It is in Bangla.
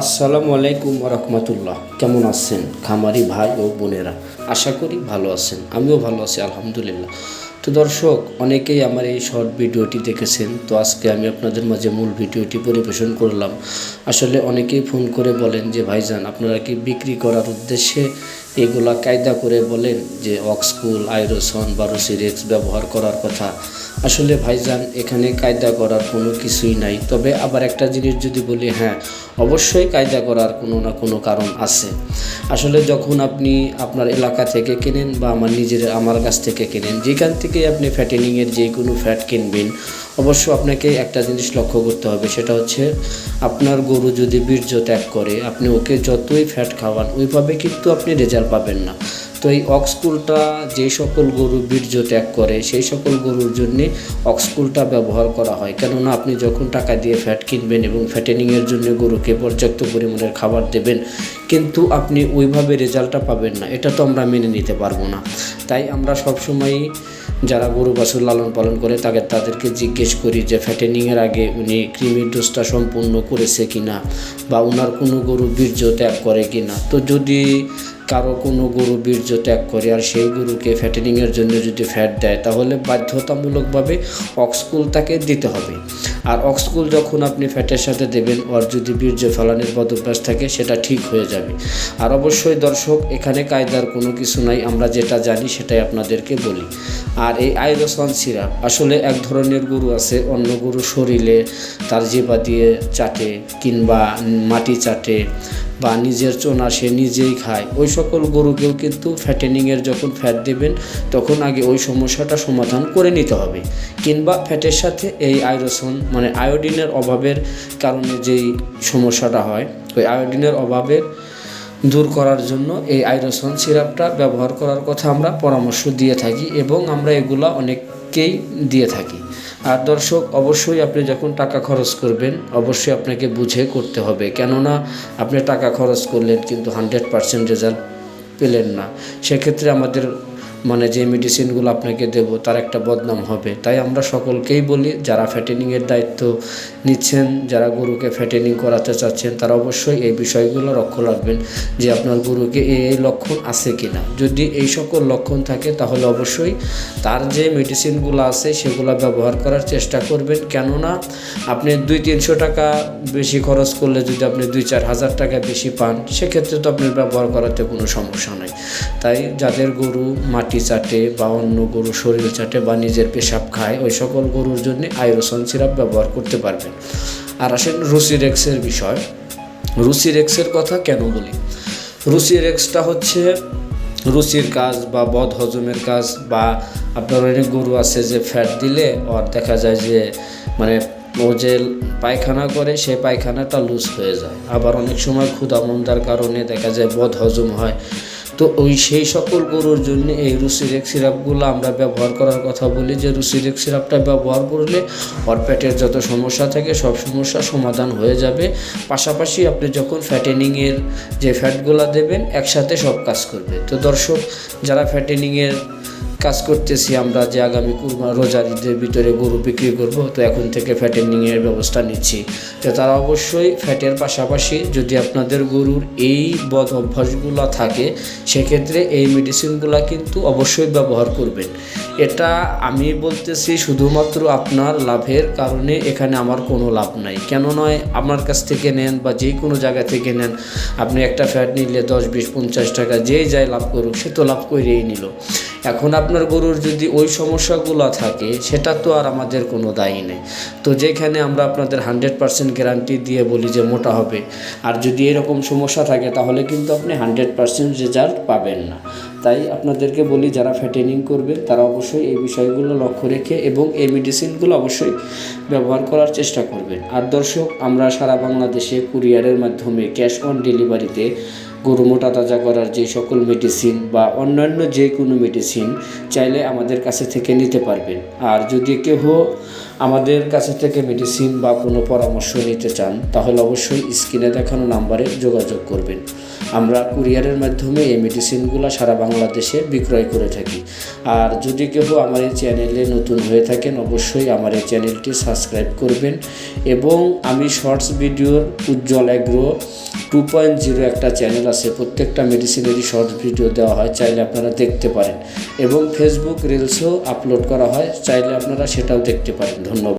আসসালামু আলাইকুম রহমতুল্লাহ কেমন আছেন? খামারি ভাই ও বোনেরা, আশা করি ভালো আছেন। আমিও ভালো আছি, আলহামদুলিল্লাহ। তো দর্শক, অনেকেই আমার এই শর্ট ভিডিওটি দেখেছেন। তো আজকে আমি আপনাদের মাঝে মূল ভিডিওটি পরিবেশন করলাম। আসলে অনেকেই ফোন করে বলেন যে, ভাইজান, আপনারা কি বিক্রি করার উদ্দেশ্যে এগুলা কায়দা করে বলেন যে অক্সকুল আইরোসন বা রুসিরেক্স ব্যবহার করার কথা? আসলে ভাইজান, এখানে কায়দা করার কোনো কিছুই নাই। তবে আবার একটা জিনিস যদি বলি হ্যাঁ অবশ্যই কায়দা করার কোনো না কোনো কারণ আছে। আসলে যখন আপনি আপনার এলাকা থেকে কেনেন বা আমার নিজের, আমার কাছ থেকে কেনেন, যেখান থেকে আপনি ফ্যাটেনিংয়ের যে কোনো ফ্যাট কিনবেন, অবশ্য আপনাকে একটা জিনিস লক্ষ্য করতে হবে, সেটা হচ্ছে আপনার গরু যদি বীর্য ত্যাগ করে, আপনি ওকে যতই ফ্যাট খাওয়ান, ওইভাবে কিন্তু আপনি রেজাল্ট পাবেন না। তো এই অক্সকুলটা যে সকল গরু বীর্য ত্যাগ করে, সেই সকল গরুর জন্যে অক্সকুলটা ব্যবহার করা হয়। কেননা আপনি যখন টাকা দিয়ে ফ্যাট কিনবেন এবং ফ্যাটেনিংয়ের জন্য গরুকে পর্যাপ্ত পরিমাণের খাবার দেবেন, কিন্তু আপনি ওইভাবে রেজাল্টটা পাবেন না। এটা তো আমরা মেনে নিতে পারব না। তাই আমরা সবসময়ই যারা গরু বাছুর লালন পালন করে তাকে তাদেরকে জিজ্ঞেস করি যে ফ্যাটেনিংয়ের আগে উনি কৃমির ডোজটা সম্পূর্ণ করেছে কিনা বা ওনার কোনো গরু বীর্য ত্যাগ করে কিনা। তো যদি কারও কোনো গরু বীর্য ত্যাগ করে আর সেই গরুকে ফ্যাটেনিংয়ের জন্য যদি ফ্যাট দেয়, তাহলে বাধ্যতামূলকভাবে অক্সকুল তাকে দিতে হবে। আর অক্সকুল যখন আপনি ফ্যাটের সাথে দেবেন ওর যদি বীর্য ফেলানোর বদভ্যাস থাকে, সেটা ঠিক হয়ে যাবে। আর অবশ্যই দর্শক, এখানে কায়দার কোনো কিছু নাই, আমরা যেটা জানি সেটাই আপনাদেরকে বলি। আর এই আইরোসন সিরাপ, আসলে এক ধরনের গরু আছে, অন্য গরু শরীরে তার জিবা দিয়ে চাটে কিংবা মাটি চাটে বা নিজের চোনা সে নিজেই খায়। ওই সকল গরুকেও কিন্তু ফ্যাটেনিংয়ের যখন ফ্যাট দেবেন, তখন আগে ওই সমস্যাটা সমাধান করে নিতে হবে। কিংবা ফ্যাটের সাথে এই আইরোসন মানে আয়োডিনের অভাবের কারণে যেই সমস্যাটা হয়, ওই আয়োডিনের অভাবের দূর করার জন্য এই আইরোসন সিরাপটা ব্যবহার করার কথা আমরা পরামর্শ দিয়ে থাকি এবং আমরা এগুলা অনেককেই দিয়ে থাকি। আর দর্শক, অবশ্যই আপনি যখন টাকা খরচ করবেন, অবশ্যই আপনাকে বুঝে করতে হবে। কেননা, আপনি টাকা খরচ করলেন কিন্তু হান্ড্রেড পারসেন্ট রেজাল্ট পেলেন না। সেক্ষেত্রে আমাদের মানে যে মেডিসিনগুলো আপনাকে দেব, তার একটা বদনাম হবে। তাই আমরা সকলকেই বলি, যারা ফ্যাটেনিংয়ের দায়িত্ব নিচ্ছেন, যারা গরুকে ফ্যাটেনিং করাতে চাচ্ছেন, তারা অবশ্যই এই বিষয়গুলো লক্ষ্য রাখবেন যে আপনার গরুকে এই লক্ষণ আছে কি না যদি এই সকল লক্ষণ থাকে, তাহলে অবশ্যই তার যে মেডিসিনগুলো আছে, সেগুলো ব্যবহার করার চেষ্টা করবেন। কেননা আপনি দুই তিনশো টাকা বেশি খরচ করলে যদি আপনি দুই চার হাজার টাকা বেশি পান, সেক্ষেত্রে তো আপনার ব্যবহার করাতে কোনো সমস্যা নেই। তাই যাদের গরু মাটি চাটে বা অন্য গরু শরীর চাটে বা নিজের পেশাব খায়, ওই সকল গরুর জন্য আইরোসন সিরাপ ব্যবহার করতে পারবেন। আর আসেন রুসিরেক্সের বিষয়। রুসিরেক্সের কথা কেন বলি? রুসিরেক্সটা হচ্ছে রুচির কাজ বা বদ হজমের কাজ বা আপনার অনেক গরু আছে যে ফ্যাট দিলে ওর দেখা যায় যে মানে ও যে পায়খানা করে, সে পায়খানাটা লুজ হয়ে যায়। আবার অনেক সময় ক্ষুধামন্দার কারণে দেখা যায় বদ হজম হয়। তো ওই সেই সকল গরুর জন্য এই রুসিরেক সিরাপগুলো আমরা ব্যবহার করার কথা বলি। যে রুসিরেক সিরাপটা ব্যবহার করলে ওর পেটের যত সমস্যা থাকে, সব সমস্যার সমাধান হয়ে যাবে। পাশাপাশি আপনি যখন ফ্যাটেনিংয়ের যে ফ্যাটগুলো দেবেন, একসাথে সব কাজ করবে। তো দর্শক, যারা ফ্যাটেনিংয়ের কাজ করতেছি আমরা যে আগামী কুরমা রোজার ঈদের ভিতরে গরু বিক্রি করব, তো এখন থেকে ফ্যাটেনিংয়ের ব্যবস্থা নিচ্ছি। তো তারা অবশ্যই ফ্যাটের পাশাপাশি যদি আপনাদের গরুর এই বদ অভ্যাসগুলো থাকে, সেক্ষেত্রে এই মেডিসিনগুলো কিন্তু অবশ্যই ব্যবহার করবেন। এটা আমি বলতেছি শুধুমাত্র আপনার লাভের কারণে এখানে আমার কোনো লাভ নাই। কেন নয়, আমার কাছ থেকে নেন বা যে কোনো জায়গা থেকে নেন, আপনি একটা ফ্যাট নিলে দশ, বিশ, পঞ্চাশ টাকা যেই যায় লাভ করুক, সে তো লাভ করেই নিল। এখন আপনার গরুর যদি ওই সমস্যাগুলো থাকে, সেটা তো আর আমাদের কোনো দায়ী নেই। তো যেখানে আমরা আপনাদের হান্ড্রেড পার্সেন্ট গ্যারান্টি দিয়ে বলি যে মোটা হবে, আর যদি এরকম সমস্যা থাকে, তাহলে কিন্তু আপনি হান্ড্রেড পার্সেন্ট রেজাল্ট পাবেন না। তাই আপনাদেরকে বলি, যারা ফ্যাটেনিং করবে, তারা অবশ্যই এই বিষয়গুলো লক্ষ্য রেখে এবং এই মেডিসিনগুলো অবশ্যই ব্যবহার করার চেষ্টা করবেন। আর দর্শক, আমরা সারা বাংলাদেশে কুরিয়ারের মাধ্যমে ক্যাশ অন ডেলিভারিতে গরু মোটা তাজা করার যে সকল মেডিসিন বা অন্যান্য যে কোনো মেডিসিন চাইলে আমাদের কাছে থেকে নিতে পারবেন। আর যদি কেউ আমাদের কাছে থেকে মেডিসিন বা কোনো পরামর্শ নিতে চান, তাহলে অবশ্যই স্ক্রিনে দেখানো নাম্বারে যোগাযোগ করবেন। আমরা কুরিয়ারের মাধ্যমে এই মেডিসিনগুলো সারা বাংলাদেশে বিক্রয় করে থাকি। আর যদি কেউ আমার এই চ্যানেলে নতুন হয়ে থাকেন, অবশ্যই আমার এই চ্যানেলটি সাবস্ক্রাইব করবেন এবং আমি শর্টস ভিডিওর Ujjwal agro two point zero একটা চ্যানেল আছে, প্রত্যেকটা মেডিসিনেরই শর্ট ভিডিও দেওয়া হয়, চাইলে আপনারা দেখতে পারেন। এবং ফেসবুক রিলসও আপলোড করা হয়, চাইলে আপনারা সেটাও দেখতে পারেন। ধন্যবাদ।